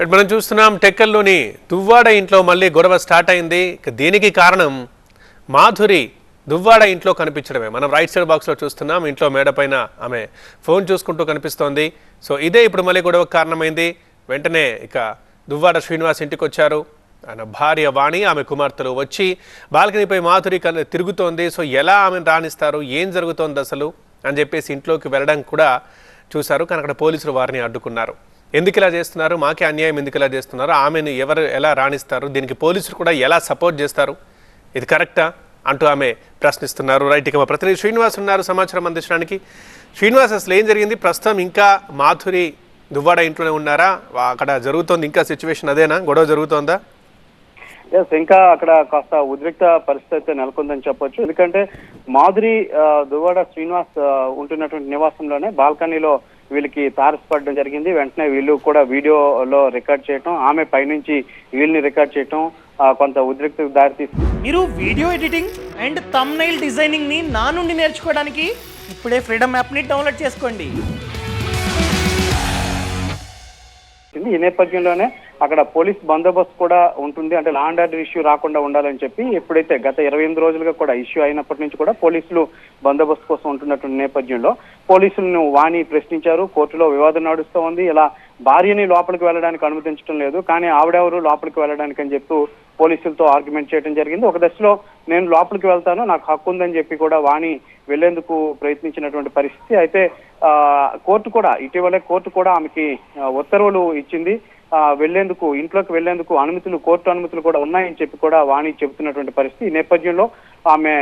ఇటు మనం చూస్తున్నాం టెక్కల్లోని దువ్వాడ ఇంట్లో మళ్ళీ గొడవ స్టార్ట్ అయింది. ఇక దీనికి కారణం మాధురి దువ్వాడ ఇంట్లో కనిపించడమే. మనం రైట్ సైడ్ బాక్స్లో చూస్తున్నాం. ఇంట్లో మేడపైన ఆమె ఫోన్ చూసుకుంటూ కనిపిస్తోంది. సో ఇదే ఇప్పుడు మళ్ళీ గొడవకు కారణమైంది. వెంటనే ఇక దువ్వాడ శ్రీనివాస్ ఇంటికి వచ్చారు. ఆయన భార్య వాణి ఆమె కుమార్తెలు వచ్చి బాల్కనీపై మాధురి తిరుగుతోంది. సో ఎలా ఆమెను రాణిస్తారు? ఏం జరుగుతోంది అసలు? అని చెప్పేసి ఇంట్లోకి వెళ్ళడం కూడా చూశారు. కానీ అక్కడ పోలీసులు వారిని అడ్డుకున్నారు. ఎందుకు ఇలా చేస్తున్నారు? మాకే అన్యాయం ఎందుకు ఇలా చేస్తున్నారు? ఆమెను ఎవరు ఎలా రాణిస్తారు? దీనికి పోలీసులు కూడా ఎలా సపోర్ట్ చేస్తారు? ఇది కరెక్టా? అంటూ ఆమె ప్రశ్నిస్తున్నారు. రైట్ ఇక మా ప్రతినిధి శ్రీనివాస్ ఉన్నారు సమాచారం అందించడానికి. శ్రీనివాస్ అసలు ఏం జరిగింది? ప్రస్తుతం ఇంకా మాధురి దువ్వాడ ఇంట్లోనే ఉన్నారా? అక్కడ జరుగుతోంది ఇంకా సిచ్యువేషన్ అదేనా? గొడవ జరుగుతోందా? ఎస్ ఇంకా అక్కడ కాస్త ఉద్రిక్త పరిస్థితి అయితే నెలకొందని చెప్పొచ్చు. ఎందుకంటే మాధురి దువ్వాడ శ్రీనివాస్ ఉంటున్నటువంటి నివాసంలోనే బాల్కనీలో వీళ్ళకి తారసపడడం జరిగింది. వెంటనే వీళ్ళు కూడా వీడియోలో రికార్డ్ చేయటం ఆమె పైనుంచి వీళ్ళని రికార్డ్ చేయటం కొంత ఉద్రిక్తకు దారితీ మీరు వీడియో ఎడిటింగ్ అండ్ తమ్నైల్ డిజైనింగ్ని నా నుండి నేర్చుకోవడానికి ఇప్పుడే ఫ్రీడమ్ యాప్ని డౌన్లోడ్ చేసుకోండి. వచ్చింది ఈ నేపథ్యంలోనే అక్కడ పోలీస్ బందోబస్తు కూడా ఉంటుంది. అంటే లాండ్ ఆర్డర్ ఇష్యూ రాకుండా ఉండాలని చెప్పి ఎప్పుడైతే గత ఇరవై ఎనిమిది రోజులుగా కూడా ఇష్యూ అయినప్పటి నుంచి కూడా పోలీసులు బందోబస్తు కోసం ఉంటున్నటువంటి నేపథ్యంలో పోలీసులను వాణి ప్రశ్నించారు. కోర్టులో వివాదం నడుస్తూ ఉంది ఇలా భార్యని లోపలికి వెళ్ళడానికి అనుమతించడం లేదు. కానీ ఆవిడెవరు లోపలికి వెళ్ళడానికి అని చెప్తూ పోలీసులతో ఆర్గ్యుమెంట్ చేయడం జరిగింది. ఒక దశలో నేను లోపలికి వెళ్తాను నాకు హక్కు ఉందని చెప్పి కూడా వాణి వెళ్ళేందుకు ప్రయత్నించినటువంటి పరిస్థితి. అయితే కోర్టు కూడా ఇటీవలే కోర్టు కూడా ఆమెకి ఉత్తర్వులు ఇచ్చింది. వెళ్ళేందుకు ఇంట్లోకి వెళ్ళేందుకు అనుమతులు కోర్టు అనుమతులు కూడా ఉన్నాయని చెప్పి కూడా వాణి చెబుతున్నటువంటి పరిస్థితి. ఈ నేపథ్యంలో ఆమె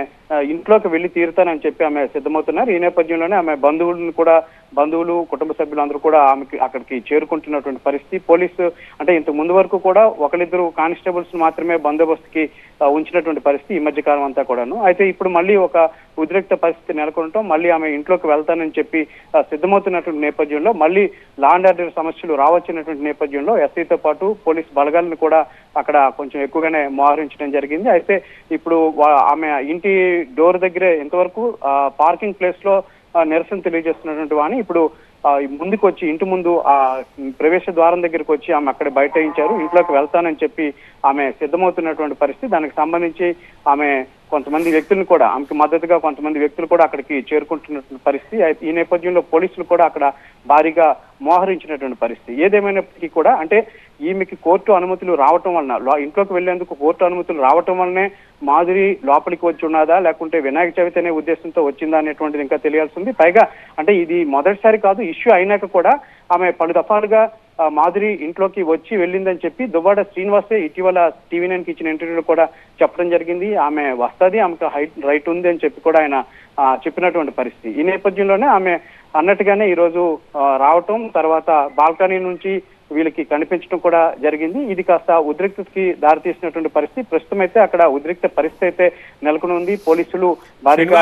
ఇంట్లోకి వెళ్ళి తీరుతానని చెప్పి ఆమె సిద్ధమవుతున్నారు. ఈ నేపథ్యంలోనే ఆమె బంధువులను కూడా బంధువులు కుటుంబ సభ్యులందరూ కూడా ఆమెకి అక్కడికి చేరుకుంటున్నటువంటి పరిస్థితి. పోలీసు అంటే ఇంతకు ముందు వరకు కూడా ఒకరిద్దరు కానిస్టేబుల్స్ మాత్రమే బందోబస్తుకి ఉంచినటువంటి పరిస్థితి ఈ మధ్య కాలం అంతా కూడాను. అయితే ఇప్పుడు మళ్ళీ ఒక ఉద్రిక్త పరిస్థితి నెలకొనటం మళ్ళీ ఆమె ఇంట్లోకి వెళ్తానని చెప్పి సిద్ధమవుతున్నటువంటి నేపథ్యంలో మళ్ళీ లాండ్ ఆర్డర్ సమస్యలు రావచ్చినటువంటి నేపథ్యంలో ఎస్ఐతో పాటు పోలీస్ బలగాలను కూడా అక్కడ కొంచెం ఎక్కువగానే మోహరించడం జరిగింది. అయితే ఇప్పుడు ఆమె ఇంటి డోర్ దగ్గరే ఇంతవరకు పార్కింగ్ ప్లేస్లో నిరసన తెలియజేస్తున్నటువంటి వాణి ఇప్పుడు ముందుకు వచ్చి ఇంటి ముందు ఆ ప్రవేశ ద్వారం దగ్గరికి వచ్చి ఆమె అక్కడ బయట ఇంట్లోకి వెళ్తానని చెప్పి ఆమె సిద్ధమవుతున్నటువంటి పరిస్థితి. దానికి సంబంధించి ఆమె కొంతమంది వ్యక్తులను కూడా ఆమెకు మద్దతుగా కొంతమంది వ్యక్తులు కూడా అక్కడికి చేరుకుంటున్నటువంటి పరిస్థితి. ఈ నేపథ్యంలో పోలీసులు కూడా అక్కడ భారీగా మోహరించినటువంటి పరిస్థితి. ఏదేమైనప్పటికీ కూడా అంటే ఈమెకి కోర్టు అనుమతులు రావటం వలన ఇంట్లోకి వెళ్ళేందుకు కోర్టు అనుమతులు రావటం వల్లనే మాధురి లోపలికి వచ్చి ఉన్నదా లేకుంటే వినాయక చవితి అనే ఉద్దేశంతో వచ్చిందా అనేటువంటిది ఇంకా తెలియాల్సింది పైగా అంటే ఇది మొదటిసారి కాదు ఇష్యూ అయినాక కూడా ఆమె పలు దఫాలుగా మాధురి ఇంట్లోకి వచ్చి వెళ్ళిందని చెప్పి దువ్వాడ శ్రీనివాసే ఇటీవల టీవీ నైన్కి ఇచ్చిన ఇంటర్వ్యూలో కూడా చెప్పడం జరిగింది. ఆమె వస్తది ఆమెకు హైట్ రైట్ ఉంది అని చెప్పి కూడా ఆయన చెప్పినటువంటి పరిస్థితి. ఈ నేపథ్యంలోనే ఆమె అన్నట్టుగానే ఈ రోజు ఆ, రావటం తర్వాత బాల్కనీ నుంచి వీళ్ళకి కనిపించడం కూడా జరిగింది. ఇది కాస్త ఉద్రిక్తతకి దారితీసినటువంటి పరిస్థితి. ప్రస్తుతం అయితే అక్కడ ఉద్రిక్త పరిస్థితి అయితే నెలకొని ఉంది పోలీసులు భారీగా